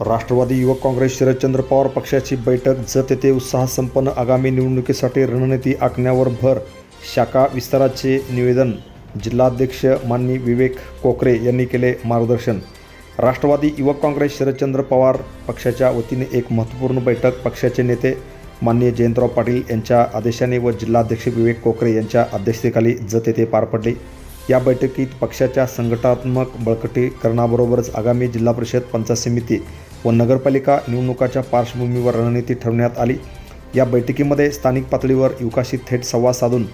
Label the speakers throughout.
Speaker 1: राष्ट्रवादी युवक काँग्रेस शरदचंद्र पवार पक्षाची बैठक जत येथे उत्साह संपन्न आगामी निवडणुकीसाठी रणनीती आखण्यावर भर शाखा विस्ताराचे निवेदन जिल्हाध्यक्ष माननी विवेक कोकरे यांनी केले मार्गदर्शन. राष्ट्रवादी युवक काँग्रेस शरदचंद्र पवार पक्षाच्या वतीने एक महत्त्वपूर्ण बैठक पक्षाचे नेते माननीय जयंतराव पाटील यांच्या आदेशाने व जिल्हाध्यक्ष विवेक कोकरे यांच्या अध्यक्षतेखाली जत येथे पार पडली. या बैठकीत पक्षाच्या संघटनात्मक बळकटीकरणाबरोबरच आगामी जिल्हा परिषद पंचायत समिती व नगरपालिका निवडणुकाच्या पार्श्वभूमीवर रणनीती ठरवण्यात आली. या बैठकीमध्ये स्थानिक पातळीवर युवकाशी थेट संवाद साधून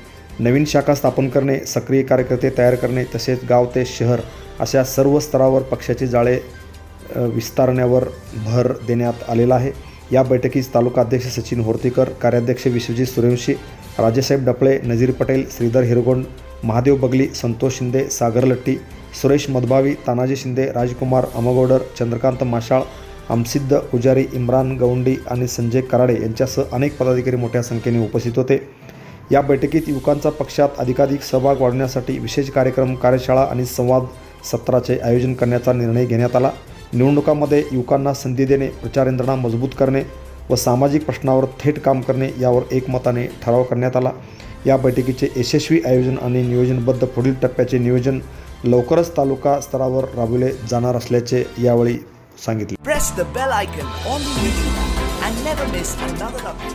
Speaker 1: नवीन शाखा स्थापन करणे सक्रिय कार्यकर्ते तयार करणे तसेच गाव ते शहर अशा सर्व स्तरावर पक्षाचे जाळे विस्तारण्यावर भर देण्यात आलेला आहे. या बैठकीस तालुका अध्यक्ष सचिन होर्तीकर कार्याध्यक्ष विश्वजित सूर्यवंशी राजेसाहेब डपळे नजीर पटेल श्रीधर हिरगोंड महादेव बगली संतोष शिंदे सागर लट्टी सुरेश मधभावी तानाजी शिंदे राजकुमार अमगोडर चंद्रकांत माशाळ आमसिद्ध पुजारी इम्रान गौंडी आणि संजय कराडे यांच्यासह अनेक पदाधिकारी मोठ्या संख्येने उपस्थित होते. या बैठकीत युवकांचा पक्षात अधिकाधिक सहभाग वाढवण्यासाठी विशेष कार्यक्रम कार्यशाळा आणि संवाद सत्राचे आयोजन करण्याचा निर्णय घेण्यात आला. निवडणुकामध्ये युवकांना संधी देणे प्रचार यंत्रणा मजबूत करणे व सामाजिक प्रश्नावर थेट काम करणे यावर एकमताने ठराव करण्यात आला. या बैठकीचे यशस्वी आयोजन आणि नियोजनबद्ध पुढील टप्प्याचे नियोजन लवकरच तालुका स्तरावर राबविले जाणार असल्याचे यावेळी सांगितले
Speaker 2: Press the bell icon on the YouTube and never miss another update.